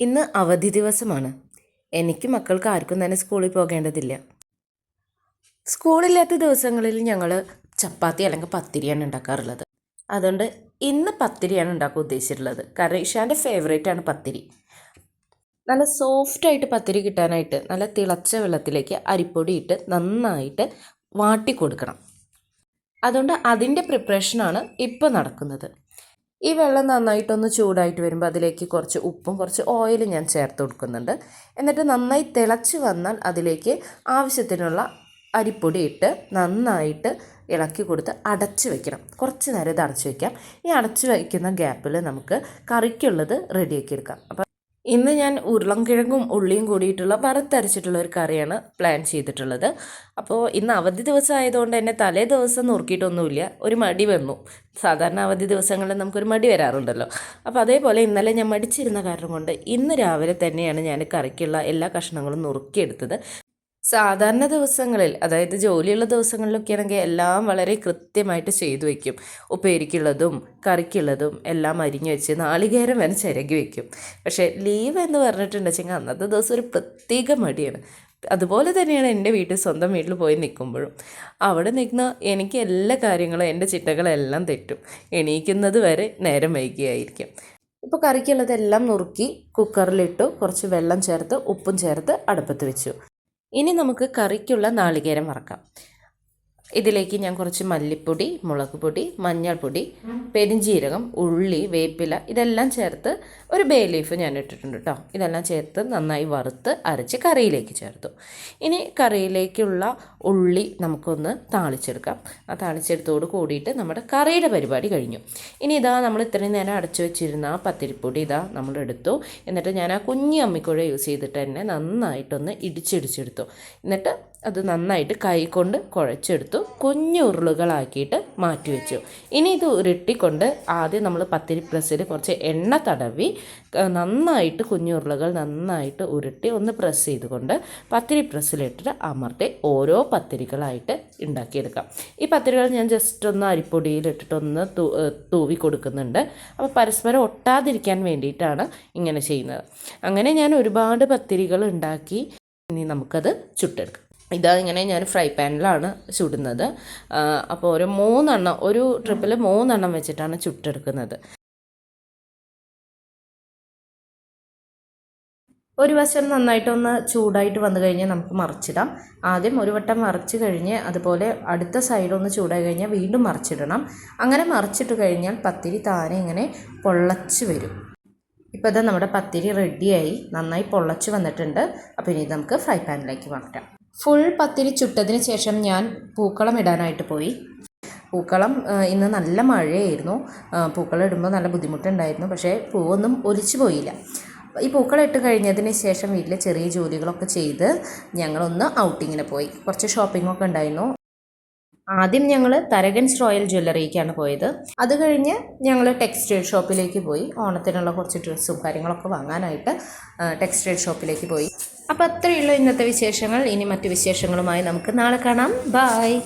ഇന്ന് അവധി ദിവസമാണ്. എനിക്ക് മക്കൾക്ക് ആർക്കും തന്നെ സ്കൂളിൽ പോകേണ്ടതില്ല. സ്കൂളില്ലാത്ത ദിവസങ്ങളിൽ ഞങ്ങൾ ചപ്പാത്തി അല്ലെങ്കിൽ പത്തിരിയാണ് ഉണ്ടാക്കാറുള്ളത്. അതുകൊണ്ട് ഇന്ന് പത്തിരിയാണ് ഉണ്ടാക്കാൻ ഉദ്ദേശിച്ചിട്ടുള്ളത്. കാരണം ഇഷാന്റെ ഫേവറേറ്റ് ആണ് പത്തിരി. നല്ല സോഫ്റ്റായിട്ട് പത്തിരി കിട്ടാനായിട്ട് നല്ല തിളച്ച വെള്ളത്തിലേക്ക് അരിപ്പൊടി ഇട്ട് നന്നായിട്ട് വാട്ടി കൊടുക്കണം. അതുകൊണ്ട് അതിന്റെ പ്രിപ്പറേഷനാണ് ഇപ്പോൾ നടക്കുന്നത്. ഈ വെള്ളം നന്നായിട്ടൊന്ന് ചൂടായിട്ട് വരുമ്പോൾ അതിലേക്ക് കുറച്ച് ഉപ്പും കുറച്ച് ഓയിലും ഞാൻ ചേർത്ത് കൊടുക്കുന്നുണ്ട്. എന്നിട്ട് നന്നായി തിളച്ച് വന്നാൽ അതിലേക്ക് ആവശ്യത്തിനുള്ള അരിപ്പൊടി ഇട്ട് നന്നായിട്ട് ഇളക്കി കൊടുത്ത് അടച്ച് വയ്ക്കണം കുറച്ച് നേരം ഇത് അടച്ച് വയ്ക്കാം ഈ അടച്ച് വയ്ക്കുന്ന ഗ്യാപ്പിൽ നമുക്ക് കറിക്കുള്ളത് റെഡിയാക്കി എടുക്കാം. അപ്പം ഇന്ന് ഞാൻ ഉരുളൻകിഴങ്ങും ഉള്ളിയും കൂടിയിട്ടുള്ള വറുത്തരച്ചിട്ടുള്ള ഒരു കറിയാണ് പ്ലാൻ ചെയ്തിട്ടുള്ളത്. അപ്പോൾ ഇന്ന് അവധി ദിവസം ആയതുകൊണ്ട് തന്നെ തലേ ദിവസം നുറുക്കിയിട്ടൊന്നുമില്ല. ഒരു മടി വന്നു. സാധാരണ അവധി ദിവസങ്ങളിൽ നമുക്കൊരു മടി വരാറുണ്ടല്ലോ. അപ്പോൾ അതേപോലെ ഇന്നലെ ഞാൻ മടിച്ചിരുന്ന കാരണം കൊണ്ട് ഇന്ന് രാവിലെ തന്നെയാണ് ഞാൻ കറിക്കുള്ള എല്ലാ കഷ്ണങ്ങളും നുറുക്കിയെടുത്തത്. സാധാരണ ദിവസങ്ങളിൽ അതായത് ജോലിയുള്ള ദിവസങ്ങളിലൊക്കെ ആണെങ്കിൽ എല്ലാം വളരെ കൃത്യമായിട്ട് ചെയ്തു വയ്ക്കും. ഉപ്പേരിക്കുള്ളതും കറിക്കുള്ളതും എല്ലാം അരിഞ്ഞു വെച്ച് നാളികേരം വരെ ചിരകി വയ്ക്കും. പക്ഷേ ലീവ് എന്ന് പറഞ്ഞിട്ടുണ്ടെങ്കിൽ അന്നത്തെ ദിവസം ഒരു പ്രത്യേക മടിയാണ്. അതുപോലെ തന്നെയാണ് എന്റെ വീട്ടിൽ സ്വന്തം വീട്ടിൽ പോയി നിൽക്കുമ്പോഴും. അവിടെ നിൽക്കുന്ന എനിക്ക് എല്ലാ കാര്യങ്ങളും എന്റെ ചിട്ടകളെല്ലാം തെറ്റും. എണീക്കുന്നത് വരെ നേരം വൈകിയായിരിക്കും. ഇപ്പോൾ കറിക്കുള്ളതെല്ലാം നുറുക്കി കുക്കറിലിട്ടു കുറച്ച് വെള്ളം ചേർത്ത് ഉപ്പും ചേർത്ത് അടുപ്പത്ത് വെച്ചു. ഇനി നമുക്ക് കറിക്കുള്ള നാളികേരം വറക്കാം. ഇതിലേക്ക് ഞാൻ കുറച്ച് മല്ലിപ്പൊടി മുളക് പൊടി മഞ്ഞൾപ്പൊടി പെരിഞ്ജീരകം ഉള്ളി വേപ്പില ഇതെല്ലാം ചേർത്ത് ഒരു ബേ ലീഫ് ഞാൻ ഇട്ടിട്ടുണ്ട് കേട്ടോ ഇതെല്ലാം ചേർത്ത് നന്നായി വറുത്ത് അരച്ച് കറിയിലേക്ക് ചേർത്തു. ഇനി കറിയിലേക്കുള്ള ഉള്ളി നമുക്കൊന്ന് താളിച്ചെടുക്കാം. ആ താളിച്ചെടുത്തോട് കൂടിയിട്ട് നമ്മുടെ കറിയുടെ പരിപാടി കഴിഞ്ഞു. ഇനി ഇതാ നമ്മൾ ഇത്രയും നേരം അടച്ചു വെച്ചിരുന്ന ആ പത്തിരിപ്പൊടി ഇതാ നമ്മൾ എടുത്തു. എന്നിട്ട് ഞാൻ ആ കുഞ്ഞി അമ്മിക്കുഴ യൂസ് ചെയ്തിട്ട് തന്നെ നന്നായിട്ടൊന്ന് ഇടിച്ചിടിച്ചെടുത്തു. എന്നിട്ട് അത് നന്നായിട്ട് കൈ കൊണ്ട് കുഴച്ചെടുത്തു. കുഞ്ഞു ഉരുളുകളാക്കിയിട്ട് മാറ്റി വെച്ചു ഇനി ഇത് ഉരുട്ടിക്കൊണ്ട് ആദ്യം നമ്മൾ പത്തിരി പ്രസ്സിൽ കുറച്ച് എണ്ണ തടവി നന്നായിട്ട് കുഞ്ഞുരുളകൾ നന്നായിട്ട് ഉരുട്ടി ഒന്ന് പ്രസ് ചെയ്തുകൊണ്ട് പത്തിരി പ്രസ്സിലിട്ടിട്ട് അമർത്തി ഓരോ പത്തിരികളായിട്ട് ഉണ്ടാക്കിയെടുക്കാം. ഈ പത്തിരികൾ ഞാൻ ജസ്റ്റ് ഒന്ന് അരിപ്പൊടിയിലിട്ടിട്ടൊന്ന് തൂവി കൊടുക്കുന്നുണ്ട്. അപ്പോൾ പരസ്പരം ഒട്ടാതിരിക്കാൻ വേണ്ടിയിട്ടാണ് ഇങ്ങനെ ചെയ്യുന്നത്. അങ്ങനെ ഞാൻ ഒരുപാട് പത്തിരികൾ ഉണ്ടാക്കി. ഇനി നമുക്കത് ചുട്ടെടുക്കാം. ഇതാ ഇങ്ങനെ ഞാൻ ഫ്രൈ പാനിലാണ് ചുടുന്നത്. അപ്പോൾ ഒരു മൂന്നെണ്ണം ഒരു ട്രിപ്പിൽ മൂന്നെണ്ണം വെച്ചിട്ടാണ് ചുട്ടെടുക്കുന്നത്. ഒരു വശം നന്നായിട്ടൊന്ന് ചൂടായിട്ട് വന്നു കഴിഞ്ഞാൽ നമുക്ക് മറിച്ചിടാം. ആദ്യം ഒരു വട്ടം മറിച്ച് കഴിഞ്ഞ് അതുപോലെ അടുത്ത സൈഡൊന്ന് ചൂടായി കഴിഞ്ഞാൽ വീണ്ടും മറിച്ചിടണം. അങ്ങനെ മറിച്ചിട്ട് കഴിഞ്ഞാൽ പത്തിരി താനെ ഇങ്ങനെ പൊള്ളച്ച് വരും. ഇപ്പോൾ ഇത് നമ്മുടെ പത്തിരി റെഡിയായി നന്നായി പൊള്ളച്ച് വന്നിട്ടുണ്ട്. അപ്പോൾ ഇനി നമുക്ക് ഫ്രൈ പാനിലേക്ക് മാറ്റാം. ഫുൾ പത്തിരി ചുട്ടതിന് ശേഷം ഞാൻ പൂക്കളം ഇടാനായിട്ട് പോയി. പൂക്കളം ഇന്ന് നല്ല മഴയായിരുന്നു. പൂക്കളം ഇടുമ്പോൾ നല്ല ബുദ്ധിമുട്ടുണ്ടായിരുന്നു. പക്ഷേ പൂവൊന്നും ഒലിച്ചു പോയില്ല. ഈ പൂക്കളം ഇട്ട് കഴിഞ്ഞതിന് ശേഷം വീട്ടിലെ ചെറിയ ജോലികളൊക്കെ ചെയ്ത് ഞങ്ങളൊന്ന് ഔട്ടിങ്ങിന് പോയി. കുറച്ച് ഷോപ്പിങ്ങൊക്കെ ഉണ്ടായിരുന്നു. ആദ്യം ഞങ്ങൾ തരകൻസ് റോയൽ ജ്വല്ലറിക്കാണ് പോയത്. അത് കഴിഞ്ഞ് ഞങ്ങൾ ടെക്സ്റ്റൈൽ ഷോപ്പിലേക്ക് പോയി. ഓണത്തിനുള്ള കുറച്ച് ഡ്രസ്സും കാര്യങ്ങളൊക്കെ വാങ്ങാനായിട്ട് ടെക്സ്റ്റൈൽ ഷോപ്പിലേക്ക് പോയി. അപ്പോൾ അത്രയുള്ള ഇന്നത്തെ വിശേഷങ്ങൾ. ഇനി മറ്റു വിശേഷങ്ങളുമായി നമുക്ക് നാളെ കാണാം. ബായ്